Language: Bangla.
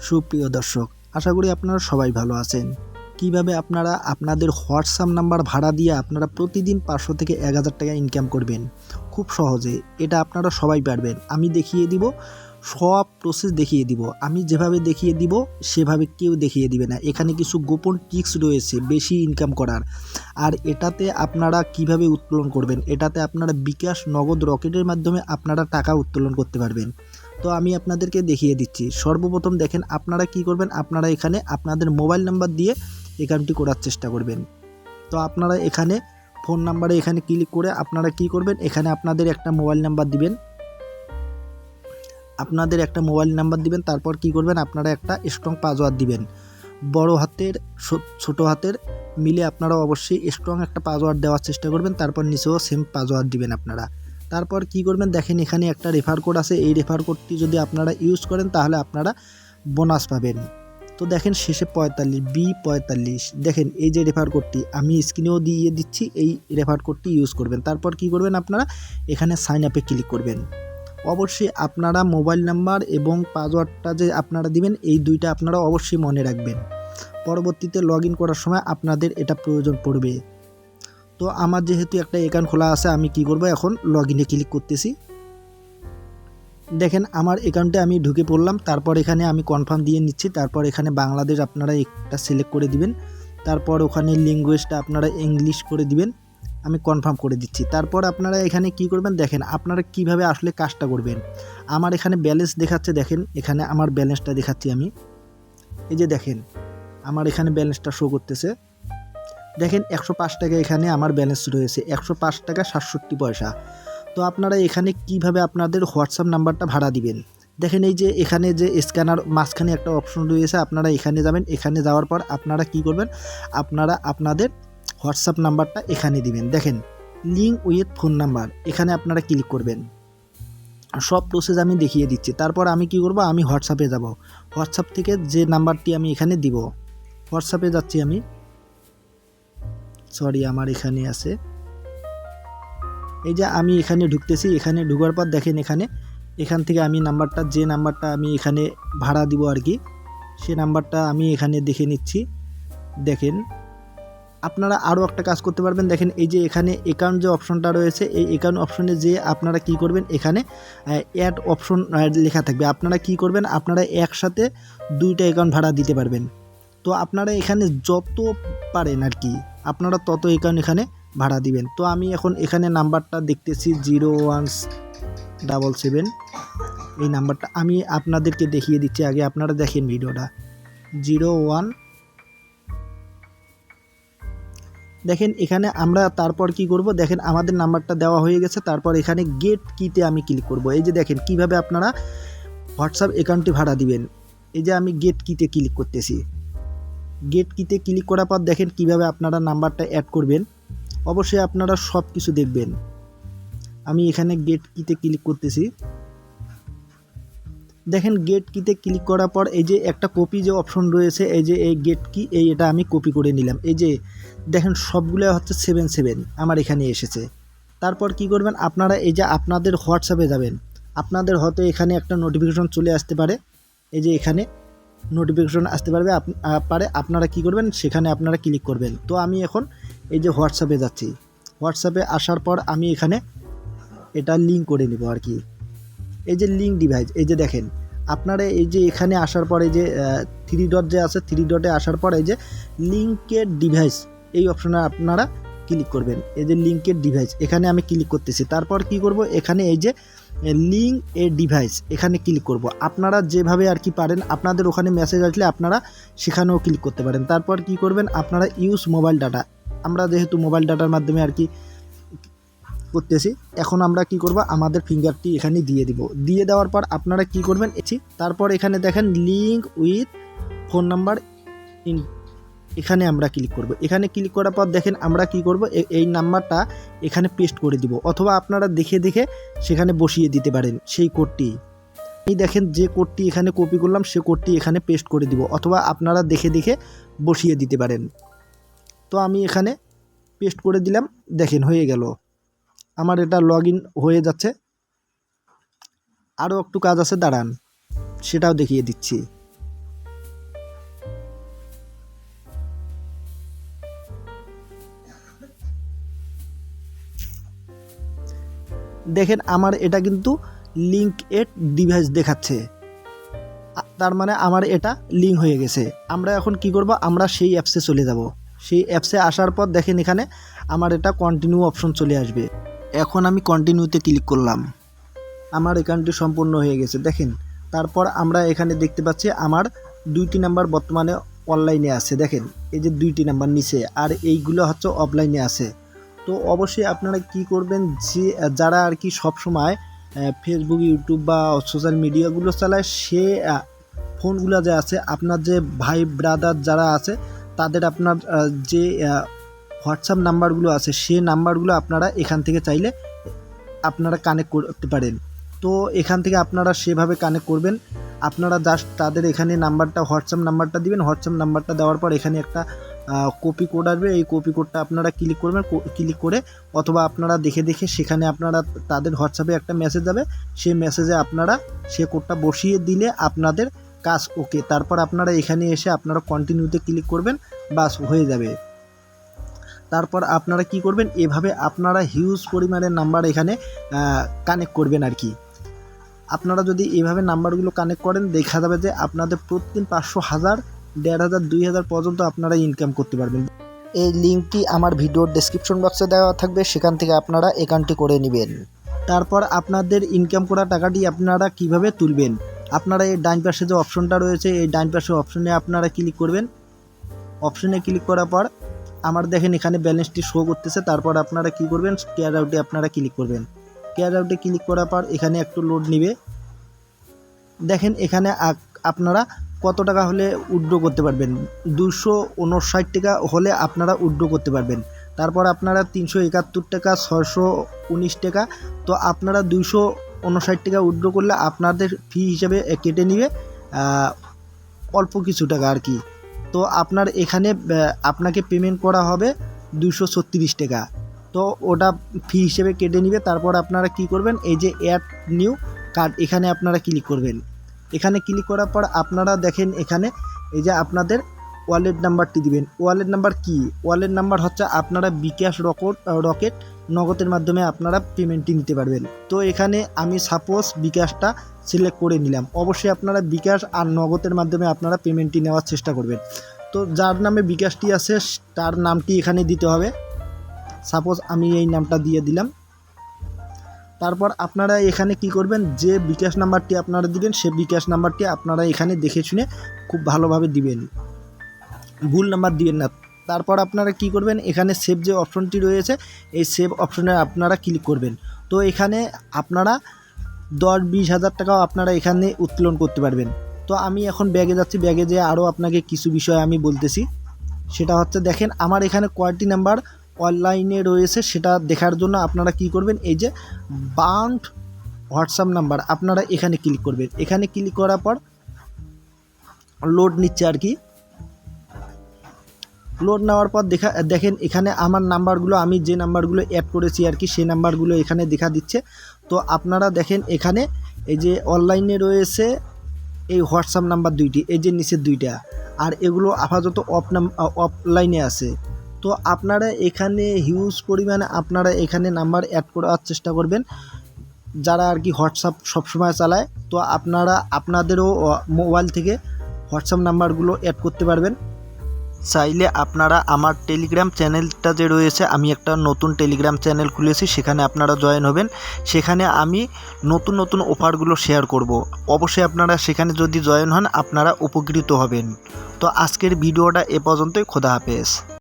সুপ্রিয় দর্শক, আশা করি আপনারা সবাই ভালো আছেন। কীভাবে আপনারা আপনাদের হোয়াটসঅ্যাপ নাম্বার ভাড়া দিয়ে আপনারা প্রতিদিন পাঁচশো থেকে এক হাজার টাকা ইনকাম করবেন? খুব সহজে, এটা আপনারা সবাই পারবেন। আমি দেখিয়ে দিব, সব প্রসেস দেখিয়ে দিব। আমি যেভাবে দেখিয়ে দিব, সেভাবে কেউ দেখিয়ে দিবে না। এখানে কিছু গোপন ট্রিক্স রয়েছে বেশি ইনকাম করার। আর এটাতে আপনারা কীভাবে উত্তোলন করবেন? এটাতে আপনারা বিকাশ নগদ রকেটের মাধ্যমে আপনারা টাকা উত্তোলন করতে পারবেন। তো আমি আপনাদেরকে দেখিয়ে দিচ্ছি। সর্বপ্রথম দেখেন আপনারা কি করবেন? আপনারা এখানে আপনাদের মোবাইল নাম্বার দিয়ে একাউন্টটি করার চেষ্টা করবেন। তো আপনারা এখানে ফোন নাম্বারে এখানে ক্লিক করে আপনারা কি করবেন? এখানে আপনাদের একটা মোবাইল নাম্বার দিবেন। আপনাদের একটা মোবাইল নাম্বার দিবেন, তারপর কি করবেন? আপনারা একটা স্ট্রং পাসওয়ার্ড দিবেন। বড় হাতের ছোট হাতের মিলে আপনারা অবশ্যই স্ট্রং একটা পাসওয়ার্ড দেওয়ার চেষ্টা করবেন, তারপর নিচেও সেম পাসওয়ার্ড দিবেন আপনারা। তারপর কি করবেন? দেখেন এখানে একটা রেফার কোড আছে। এই রেফার কোডটি যদি আপনারা ইউজ করেন, তাহলে আপনারা বোনাস পাবেন। তো দেখেন শেষে পঁয়তাল্লিশ বি পঁয়তাল্লিশ। দেখেন এই যে রেফার কোডটি আমি স্ক্রিনেও দিয়ে দিচ্ছি, এই রেফার কোডটি ইউজ করবেন। তারপর কি করবেন আপনারা? এখানে সাইন আপে ক্লিক করবেন। অবশ্যই আপনারা মোবাইল নাম্বার এবং পাসওয়ার্ডটা যে আপনারা দিবেন, এই দুইটা আপনারা অবশ্যই মনে রাখবেন। পরবর্তীতে লগ করার সময় আপনাদের এটা প্রয়োজন পড়বে। তো আমার যেহেতু একটা অ্যাকাউন্ট খোলা আছে, আমি কি করব এখন? লগ ইনে ক্লিক করতেছি। দেখেন, আমার অ্যাকাউন্টে আমি ঢুকে পড়লাম, তারপর এখানে আমি কনফার্ম দিয়ে নিচ্ছি, তারপর এখানে বাংলাদেশ আপনারা একটা সিলেক্ট করে দিবেন, তারপর ওখানে ল্যাঙ্গুয়েজটা আপনারা ইংলিশ করে দিবেন, আমি কনফার্ম করে দিচ্ছি। তারপর আপনারা এখানে কি করবেন? দেখেন, আপনারা কীভাবে আসলে কাজটা করবেন? আমার এখানে ব্যালেন্স দেখাচ্ছে, দেখেন, এখানে আমার ব্যালেন্সটা দেখাচ্ছি আমি। এই যে দেখেন, আমার এখানে ব্যালেন্সটা শো করতেছে। দেখেন একশো পাঁচ টাকা এখানে আমার ব্যালেন্স রয়েছে, একশো পাঁচ টাকা সাতষট্টি পয়সা। তো আপনারা এখানে কীভাবে আপনাদের হোয়াটসঅ্যাপ নাম্বারটা ভাড়া দিবেন? দেখেন এই যে এখানে যে স্ক্যানার মাঝখানে একটা অপশন রয়েছে, আপনারা এখানে যাবেন, এখানে যাওয়ার পর আপনারা কি করবেন? আপনারা আপনাদের হোয়াটসঅ্যাপ নাম্বারটা এখানে দিবেন। দেখেন লিঙ্ক উইথ ফোন নাম্বার এখানে আপনারা ক্লিক করবেন। সব প্রসেস আমি দেখিয়ে দিচ্ছি। তারপর আমি কি করব? আমি হোয়াটসঅ্যাপে যাব। হোয়াটসঅ্যাপ থেকে যে নাম্বারটি আমি এখানে দিব, হোয়াটসঅ্যাপে যাচ্ছি আমি। সরি আমার এখানে আছে। এই যে আমি এখানে ঢুকতেছি, এখানে ঢুকার পর দেখেন এখানে, এখান থেকে আমি নাম্বারটা, যে নাম্বারটা আমি এখানে ভাড়া দিব আর কি, সে নাম্বারটা আমি এখানে দেখে নিচ্ছি। দেখেন, আপনারা আরও একটা কাজ করতে পারবেন। দেখেন, এই যে এখানে অ্যাকাউন্ট যে অপশনটা রয়েছে, এই অ্যাকাউন্ট অপশনে যে আপনারা কি করবেন, এখানে অ্যাড অপশন লেখা থাকবে। আপনারা কি করবেন, আপনারা একসাথে দুইটা অ্যাকাউন্ট ভাড়া দিতে পারবেন। তো আপনারা এখানে যত পারেন আর কি আপনারা তত অ্যাকাউন্ট এখানে ভাড়া দিবেন। তো আমি এখন এখানে নাম্বারটা দেখতেছি জিরো ওয়ান ডাবল সেভেন। এই নাম্বারটা আমি আপনাদেরকে দেখিয়ে দিচ্ছি আগে, আপনারা দেখেন ভিডিওটা। Zero one. দেখেন এখানে আমরা তারপর কি করব? দেখেন আমাদের নাম্বারটা দেওয়া হয়ে গেছে, তারপর এখানে গেট কিতে আমি ক্লিক করব। এই যে দেখেন, কীভাবে আপনারা হোয়াটসঅ্যাপ অ্যাকাউন্টটি ভাড়া দিবেন। এই যে আমি গেট কিতে ক্লিক করতেছি। গেট কিতে ক্লিক করার পর দেখেন কীভাবে আপনারা নাম্বারটা অ্যাড করবেন। অবশ্যই আপনারা সব কিছু দেখবেন। আমি এখানে গেট কিতে ক্লিক করতেছি। দেখেন গেট কিতে ক্লিক করার পর এই যে একটা কপি যে অপশন রয়েছে, এই যে এই গেট কি এই এটা আমি কপি করে নিলাম। এই যে দেখেন সবগুলো হচ্ছে সেভেন সেভেন আমার এখানে এসেছে। তারপর কি করবেন, আপনারা এই যে আপনাদের হোয়াটসঅ্যাপে যাবেন। আপনাদের হয়তো এখানে একটা নোটিফিকেশন চলে আসতে পারে। এই যে এখানে নোটিফিকেশন আসতে পারবে পারে। আপনারা কি করবেন, সেখানে আপনারা ক্লিক করবেন। তো আমি এখন এই যে হোয়াটসঅ্যাপে যাচ্ছি। হোয়াটসঅ্যাপে আসার পর আমি এখানে এটা লিঙ্ক করে নেব আর কি। এই যে লিঙ্ক ডিভাইস এই যে দেখেন, আপনারা এই যে এখানে আসার পর যে থ্রি ডট যে আছে থ্রি ডটে আসার পর এই যে লিঙ্কের ডিভাইস এই অপশনে আপনারা ক্লিক করবেন। এই যে লিঙ্কের ডিভাইস এখানে আমি ক্লিক করতেছি। তারপর কি করব, এখানে এই যে লিঙ্ক, এ ডিভাইস, এখানে ক্লিক করব। আপনারা যেভাবে আর কি পারেন, আপনাদের ওখানে মেসেজ আসলে আপনারা সেখানেও ক্লিক করতে পারেন। তারপর কি করবেন, আপনারা ইউজ মোবাইল ডাটা আমরা যেহেতু মোবাইল ডাটার মাধ্যমে আর কি করতেছি, এখন আমরা কি করব, আমাদের ফিঙ্গারটি এখানে দিয়ে দিব। দিয়ে দেওয়ার পর আপনারা কি করবেন, এটি তারপর এখানে দেখেন link with phone number in এখানে আমরা ক্লিক করব। এখানে ক্লিক করার পর দেখেন আমরা কি করব? এই নাম্বারটা এখানে পেস্ট করে দিব। অথবা আপনারা দেখে দেখে সেখানে বসিয়ে দিতে পারেন সেই কোডটি এই দেখেন যে কোডটি এখানে কপি করলাম, সে কোডটি এখানে পেস্ট করে দিব। অথবা আপনারা দেখে দেখে বসিয়ে দিতে পারেন। তো আমি এখানে পেস্ট করে দিলাম, দেখেন হয়ে গেল। আমার এটা লগ হয়ে যাচ্ছে। আরও একটু কাজ আছে, দাঁড়ান। সেটাও দেখিয়ে দিচ্ছি। দেখেন আমার এটা কিন্তু লিঙ্ক এড ডিভাইস দেখাচ্ছে। তার মানে আমার এটা লিঙ্ক হয়ে গেছে। আমরা এখন কি করব? আমরা সেই অ্যাপসে চলে যাব। সেই অ্যাপসে আসার পর দেখেন এখানে আমার এটা কন্টিনিউ অপশন চলে আসবে। এখন আমি কন্টিনিউতে ক্লিক করলাম। আমার অ্যাকাউন্টটি সম্পূর্ণ হয়ে গেছে। দেখেন, তারপর আমরা এখানে দেখতে পাচ্ছি আমার দুইটি নাম্বার বর্তমানে অনলাইনে আছে। দেখেন, এই যে দুইটি নাম্বার নিচে, আর এইগুলো হচ্ছে অফলাইনে আছে। তো অবশ্যই আপনারা কি করবেন, যে, যারা আর কি সবসময় ফেসবুক ইউটিউব বা সোশ্যাল মিডিয়াগুলো চালায়, সে ফোনগুলো যে আছে, আপনার যে ভাই ব্রাদার যারা আছে, তাদের আপনার যে হোয়াটসঅ্যাপ নাম্বারগুলো আছে, সে নাম্বারগুলো আপনারা এখান থেকে চাইলে আপনারা কানেক্ট করতে পারেন। তো এখান থেকে আপনারা সেভাবে কানেক্ট করবেন। আপনারা জাস্ট তাদের এখানে নাম্বারটা হোয়াটসঅ্যাপ নাম্বারটা দিবেন। হোয়াটসঅ্যাপ নাম্বারটা দেওয়ার পর এখানে একটা কপি কোড আসবে। এই কপি কোডটা আপনারা ক্লিক করবেন ক্লিক করে অথবা আপনারা দেখে দেখে সেখানে আপনারা তাদের হোয়াটসঅ্যাপে একটা মেসেজ যাবে। সেই মেসেজে আপনারা সে কোডটা বসিয়ে দিলে আপনাদের কাজ ওকে তারপর আপনারা এখানে এসে আপনারা কন্টিনিউতে ক্লিক করবেন, বাস হয়ে যাবে। তারপর আপনারা কি করবেন, এভাবে আপনারা হিউজ পরিমাণের নাম্বার এখানে কানেক্ট করবেন আর কি। আপনারা যদি এভাবে নাম্বারগুলো কানেক্ট করেন, দেখা যাবে যে আপনাদের প্রতিদিন পাঁচশো হাজার দেড় হাজার, দুই হাজার পর্যন্ত আপনারা ইনকাম করতে পারবেন। এই লিঙ্কটি আমার ভিডিওর ডেসক্রিপশন বক্সে দেওয়া থাকবে, সেখান থেকে আপনারা অ্যাকাউন্টটি করে নেবেন। তারপর আপনাদের ইনকাম করা টাকাটি আপনারা কীভাবে তুলবেন? আপনারা এই ডান পাশে যে অপশনটা রয়েছে, এই ডান পাশে অপশনে আপনারা ক্লিক করবেন। অপশনে ক্লিক করার পর, আমার দেখেন এখানে ব্যালেন্সটি শো করতেছে, তারপর আপনারা কি করবেন? কেয়ার আউটে আপনারা ক্লিক করবেন। কেয়ার আউটে ক্লিক করার পর এখানে একটু লোড নিবে। দেখেন এখানে আপনারা কত টাকা হলে উইথড্র করতে পারবেন? দুশো উনষাট টাকা হলে আপনারা উইথড্র করতে পারবেন। তারপর আপনারা তিনশো একাত্তর টাকা ছশো উনিশ টাকা। তো আপনারা দুইশো উনষাট টাকা উইথড্র করলে আপনাদের ফি হিসেবে কেটে নিবে অল্প কিছু টাকা আর কি। তো আপনার এখানে আপনাকে পেমেন্ট করা হবে দুশো ছত্রিশ টাকা। তো ওটা ফি হিসেবে কেটে নিবে। তারপর আপনারা কি করবেন? এই যে অ্যাড নিউ কার্ড এখানে আপনারা ক্লিক করবেন। এখানে ক্লিক করার পর আপনারা দেখেন এখানে এই যে আপনাদের ওয়ালেট নাম্বারটি দিবেন। ওয়ালেট নাম্বার কি? ওয়ালেট নাম্বার হচ্ছে আপনারা বিকাশ রকট, রকেট নগদের মাধ্যমে আপনারা পেমেন্টটি নিতে পারবেন। তো এখানে আমি সাপোজ বিকাশটা সিলেক্ট করে নিলাম। অবশ্যই আপনারা বিকাশ আর নগদের মাধ্যমে আপনারা পেমেন্টটি নেওয়ার চেষ্টা করবেন। তো যার নামে বিকাশটি আছে, তার নামটি এখানে দিতে হবে। সাপোজ আমি এই নামটা দিয়ে দিলাম। তারপর আপনারা এখানে কি করবেন? যে বিকাশ নাম্বারটি আপনারা দিবেন, সে বিকাশ নাম্বারটি আপনারা এখানে দেখে শুনে খুব ভালোভাবে দিবেন। ভুল নাম্বার দিবেন না। তারপর আপনারা কি করবেন? এখানে সেভ যে অপশনটি রয়েছে, এই সেভ অপশনে আপনারা ক্লিক করবেন। তো এখানে আপনারা দশ বিশ হাজার টাকাও আপনারা এখানে উত্তোলন করতে পারবেন। তো আমি এখন ব্যাগে যাচ্ছি। ব্যাগে যেয়ে আরও আপনাকে কিছু বিষয় আমি বলতেছি। সেটা হচ্ছে, দেখেন, আমার এখানে কয়টি নাম্বার অনলাইনে রয়েছে, সেটা দেখার জন্য আপনারা কি করবেন, এই যে বাউন্ড হোয়াটসঅ্যাপ নাম্বার আপনারা এখানে ক্লিক করবেন। এখানে ক্লিক করার পর লোড নিচ্ছে আর কি। লোড নেওয়ার পর দেখা, দেখেন এখানে আমার নাম্বারগুলো আমি যে নাম্বারগুলো অ্যাড করেছি আর কি, সেই নাম্বারগুলো এখানে দেখা দিচ্ছে। তো আপনারা দেখেন এখানে এই যে অনলাইনে রয়েছে এই হোয়াটসঅ্যাপ নাম্বার দুইটি, এই যে নিচের দুইটা, আর এগুলো আপাতত অফ নাম অফলাইনে আছে। তো আপনারা এখানে হিউজ পরিমাণে আপনারা এখানে নাম্বার অ্যাড করার চেষ্টা করবেন। যারা আর কি হোয়াটসঅ্যাপ সবসময় চালায়, তো আপনারা আপনাদেরও মোবাইল থেকে হোয়াটসঅ্যাপ নাম্বারগুলো অ্যাড করতে পারবেন। চাইলে আপনারা আমার টেলিগ্রাম চ্যানেলটা যে রয়েছে, আমি একটা নতুন টেলিগ্রাম চ্যানেল খুলেছি, সেখানে আপনারা জয়েন হবেন। সেখানে আমি নতুন নতুন অফারগুলো শেয়ার করব। অবশ্যই আপনারা সেখানে যদি জয়েন হন, আপনারা উপকৃত হবেন। তো আজকের ভিডিওটা এ পর্যন্তই, খোদা হাফেজ।